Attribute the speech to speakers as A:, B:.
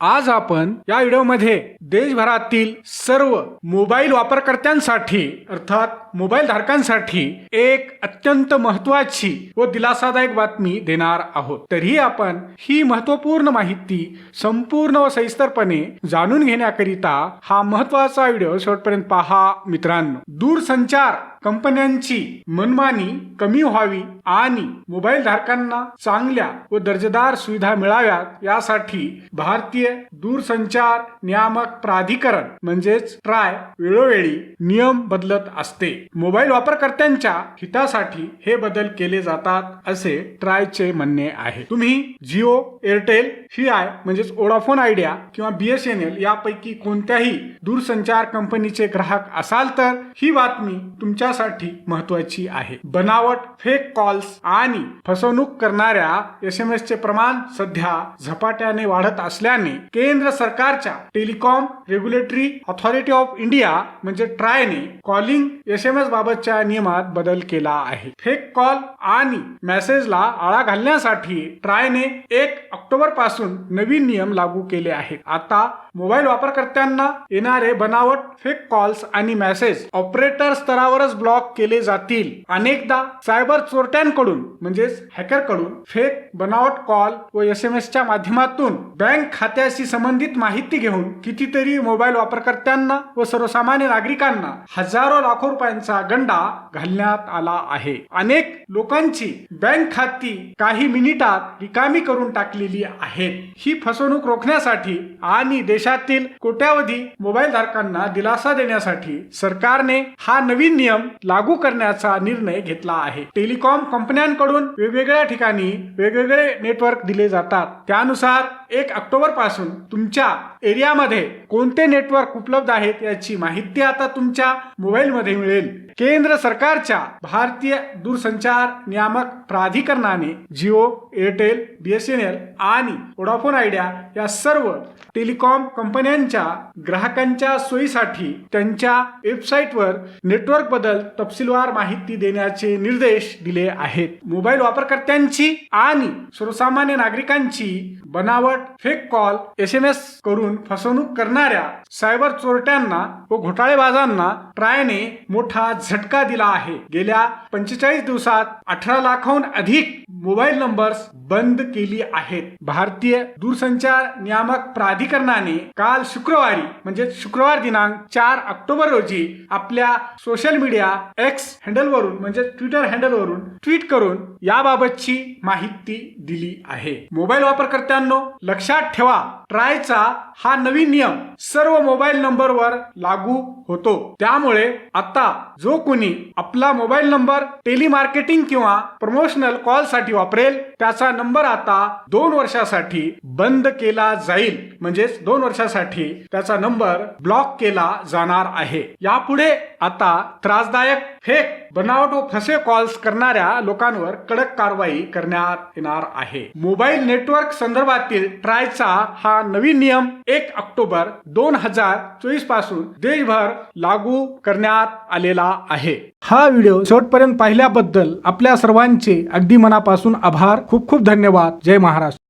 A: आज आपण या व्हिडिओमध्ये देशभरातील सर्व मोबाईल वापरकर्त्यांसाठी अर्थात मोबाईल धारकांसाठी एक अत्यंत महत्वाची व दिलासादायक बातमी देणार आहोत. तरीही आपण ही महत्त्वपूर्ण माहिती संपूर्ण व सविस्तरपणे जाणून घेण्याकरिता हा महत्त्वाचा व्हिडिओ शेवटपर्यंत पहा. मित्रांनो दूरसंचार कंपन्यांची मनमानी कमी व्हावी आणि मोबाईल धारकांना चांगल्या व दर्जेदार सुविधा मिळाव्यात यासाठी भारतीय दूरसंचार नियामक प्राधिकरण म्हणजेच ट्राय वेळोवेळी नियम बदलत असते. मोबाईल वापरकर्त्यांच्या हितासाठी हे बदल केले जातात असे ट्रायचे म्हणणे आहे. तुम्ही जिओ एअरटेल आय म्हणजेच ओडाफोन आयडिया किंवा बीएसएनएल यापैकी कोणत्याही दूरसंचार कंपनीचे ग्राहक असाल तर ही बातमी तुमच्यासाठी महत्वाची आहे. बनावट फेक कॉल्स आणि फसवणूक करणाऱ्या एस एम एस चे प्रमाण सध्या झपाट्याने वाढत असल्याने केंद्र सरकारच्या telecom regulatory authority of India म्हणजे ट्रायने कॉलिंग एस एम एस बाबतच्या नियमात बदल केला आहे. फेक कॉल आणि मेसेजला आळा घालण्यासाठी ट्रायने एक ऑक्टोबरपासून नवीन नियम लागू केले आहेत. आता मोबाईल वापरकर्त्यांना येणारे बनावट फेक कॉल्स आणि मेसेज ऑपरेटर स्तरावरच ब्लॉक केले जातील. अनेकदा सायबर चोरट्यांकडून म्हणजेच हॅकरकडून फेक बनावट कॉल व एस एम एसच्या माध्यमातून बँक खात्याशी संबंधित माहिती घेऊन कितीतरी मोबाईल वापरकर्त्यांना व सर्वसामान्य नागरिकांना हजारो लाखो रुपयांचा गंडा घालण्यात आला आहे. अनेक लोकांची बँक खाती काही मिनिटात रिकामी करून टाकलेली आहेत. ही फसवणूक रोखण्यासाठी आणि देशातील कोट्यावधी मोबाईल धारकांना दिलासा देण्यासाठी सरकारने हा नवीन नियम लागू करण्याचा निर्णय घेतला आहे. टेलिकॉम कंपन्यांकडून वेगवेगळ्या ठिकाणी वेगवेगळे नेटवर्क दिले जातात. त्यानुसार एक ऑक्टोबरपासून तुमच्या एरियामध्ये कोणते नेटवर्क उपलब्ध आहेत याची माहिती आता तुमच्या मोबाईलमध्ये मिळेल. केंद्र सरकारच्या भारतीय दूरसंचार नियामक प्राधिकरणाने जिओ एअरटेल बीएसएनएल आणि वोडाफोन आयडिया या सर्व टेलिकॉम कंपन्यांच्या ग्राहकांच्या सोयीसाठी त्यांच्या वेबसाईटवर नेटवर्कबद्दल तपशीलवार माहिती देण्याचे निर्देश दिले आहेत. मोबाईल वापरकर्त्यांची आणि सर्वसामान्य नागरिकांची बनावट fake call S M S करून फसवणूक करणाऱ्या सायबर चोरट्यांना व घोटाळेबाजांना ट्रायने मोठा झटका दिला आहे. गेल्या पंचेचाळीस दिवसात अठरा लाखाहून अधिक मोबाईल नंबर्स बंद केली आहेत. भारतीय दूरसंचार नियामक प्राधिकरणाने काल शुक्रवारी म्हणजे शुक्रवार दिनांक चार ऑक्टोबर रोजी आपल्या सोशल मीडिया एक्स हँडलवरून म्हणजे ट्विटर हँडलवरून ट्विट करून याबाबतची माहिती दिली आहे. मोबाईल वापरकर्त्यांनो लक्षात ठेवा ट्रायचा हा नवीन नियम सर्व मोबाईल नंबरवर लागू होतो. त्यामुळे आता जो कोणी आपला मोबाईल नंबर टेलिमार्केटिंग किंवा प्रमोशनल कॉलसाठी वापरेल. त्याचा नंबर आता दोन वर्षासाठी बंद केला जाईल. म्हणजेच दोन वर्षासाठी त्याचा नंबर ब्लॉक केला जाणार आहे. यापुढे आता त्रासदायक फेक बनावट व फसे कॉल्स करणाऱ्या लोकांवर कडक कारवाई करण्यात येणार आहे. मोबाईल नेटवर्क संदर्भातील ट्रायचा हा नवीन नियम एक ऑक्टोबर दोन हजार चोवीसपासून देशभर लागू करण्यात आलेला आहे. हा व्हिडिओ शेवटपर्यंत पाहिल्याबद्दल आपल्या सर्वांचे अगदी मनापासून आभार. खूप खूप धन्यवाद. जय महाराष्ट्र.